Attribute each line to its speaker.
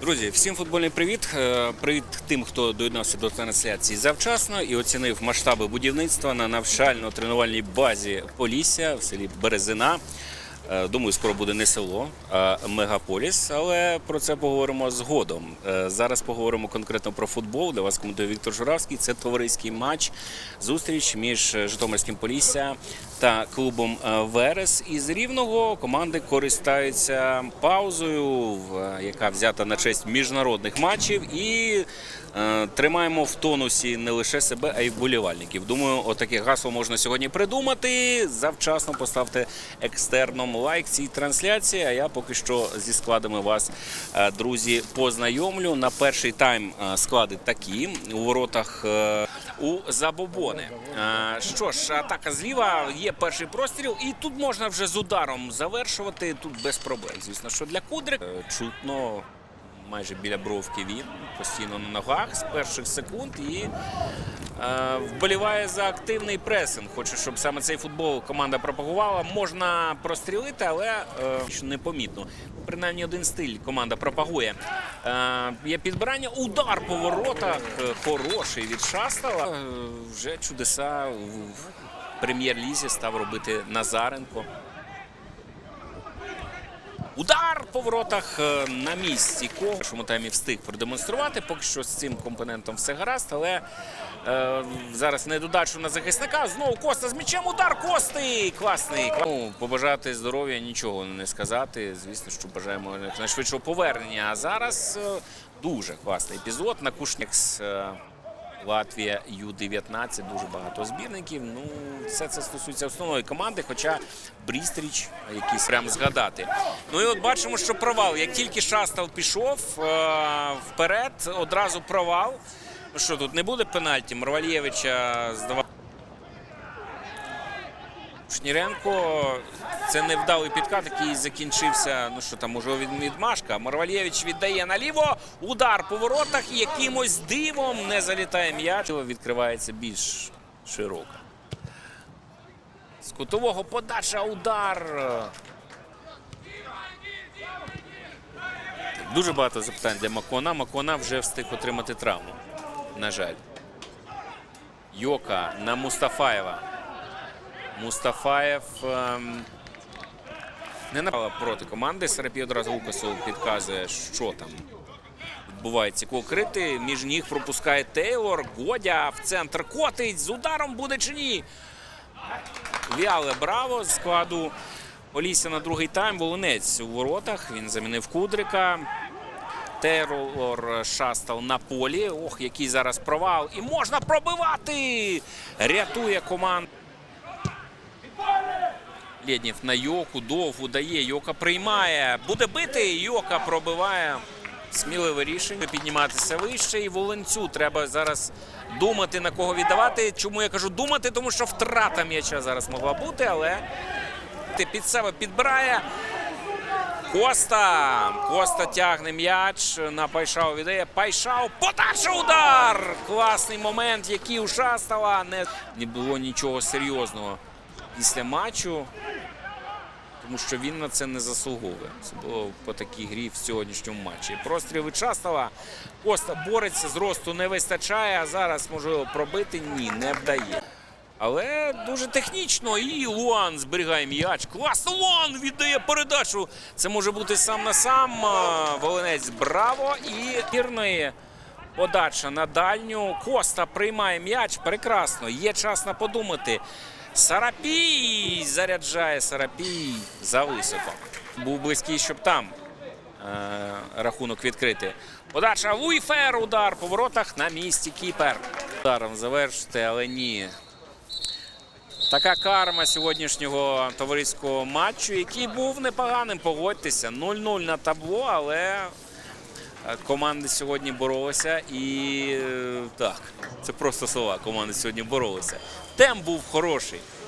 Speaker 1: Друзі, всім футбольний привіт. Е, Привіт тим, хто доєднався до трансляції завчасно і оцінив масштаби будівництва на навчально-тренувальній базі Полісся в селі Березина. Е, Думаю, скоро буде не село, а мегаполіс, але про це поговоримо згодом. Е, Зараз поговоримо конкретно про футбол. Для вас коментує Віктор Журавський. Це товариський матч, зустріч між Житомирським Полісся та клубом е, Верес. Із рівного команди користаються паузою, яка взята на честь міжнародних матчів, і е, тримаємо в тонусі не лише себе, а й вболівальників. Думаю, отаке гасло можна сьогодні придумати. Завчасно поставте екстерном лайк цій трансляції. А я поки що зі складами вас, е, друзі, познайомлю. На перший тайм е, склади такі у воротах е, у забобони. Е, Що ж, атака зліва є перший простріл, і тут можна вже з ударом завершувати. Тут без проблем. Звісно, що для Кудрик е, чутно. Майже біля бровки він постійно на ногах з перших секунд і е, вболіває за активний пресинг. Хоче, щоб саме цей футбол команда пропагувала. Можна прострілити, але е, непомітно. Принаймні один стиль команда пропагує. Е, є підбирання, удар по воротах. е, Хороший від Шастала. Е, вже чудеса в прем'єр-лізі став робити Назаренко. Удар по воротах е, на місці. Кого в першому встиг продемонструвати. Поки що з цим компонентом все гаразд, але е, зараз недодачу на захисника. Знову Коста з м'ячем. Удар Кости! Класний. Ну, побажати здоров'я, нічого не сказати. Звісно, що бажаємо найшвидшого повернення. А зараз е, дуже класний епізод. На Кушнікс. е, Латвія Ю-19, дуже багато збірників. Ну, все це стосується основної команди, хоча Брістріч якийсь прям згадати. Ну і от бачимо, що провал. Як тільки Шастал пішов е- вперед, одразу провал. Ну що, тут не буде пенальті? Морвальєвича здавав. Шніренко це невдалий підкат, який закінчився. Ну що там, від відмашка. Марвальєвич віддає наліво. Удар по воротах якимось дивом не залітає м'яч. Відкривається більш широко. З кутового подача удар. Дуже багато запитань для Макона. Макона вже встиг отримати травму. На жаль. Йока на Мустафаєва. Мустафаєв ем, не напала проти команди. Серапій одразу Лукасу підказує, що там відбувається. Кого крити. Між ніг пропускає Тейлор. Годя в центр котить. З ударом буде чи ні? Віале Браво з складу Полісся на другий тайм. Волинець у воротах. Він замінив Кудрика. Тейлор шастав на полі. Ох, який зараз провал. І можна пробивати. Рятує команду. Лєднєв на Йоку, довгу дає. Йока приймає. Буде бити. Йока пробиває. Сміливе рішення підніматися вище. І Волинцю треба зараз думати на кого віддавати. Чому я кажу думати? Тому що втрата м'яча зараз могла бути, але ти під себе підбирає. Коста. Коста тягне м'яч на Пайшау віддає. Пайшау. Подача удар! Класний момент, який у Шастала. Не, не було нічого серйозного після матчу. Тому що він на це не заслуговує. Було по такій грі в сьогоднішньому матчі. Простріл від. Коста бореться, зросту не вистачає, а зараз можливо пробити. Ні, не вдає. Але дуже технічно. І Луан зберігає м'яч. Класно Луан віддає передачу. Це може бути сам на сам. Волинець браво. І вірної подача на дальню. Коста приймає м'яч. Прекрасно. Є час на подумати. Сарапій заряджає Сарапій за високо. Був близький, щоб там е, рахунок відкрити. Подача Луїфер. Удар по воротах на місці Кіпер. Ударом завершити, але ні. Така карма сьогоднішнього товариського матчу, який був непоганим, погодьтеся. 0-0 на табло, але команди сьогодні боролися. І е, так, це просто слова. Команди сьогодні боролися. Темп був хороший.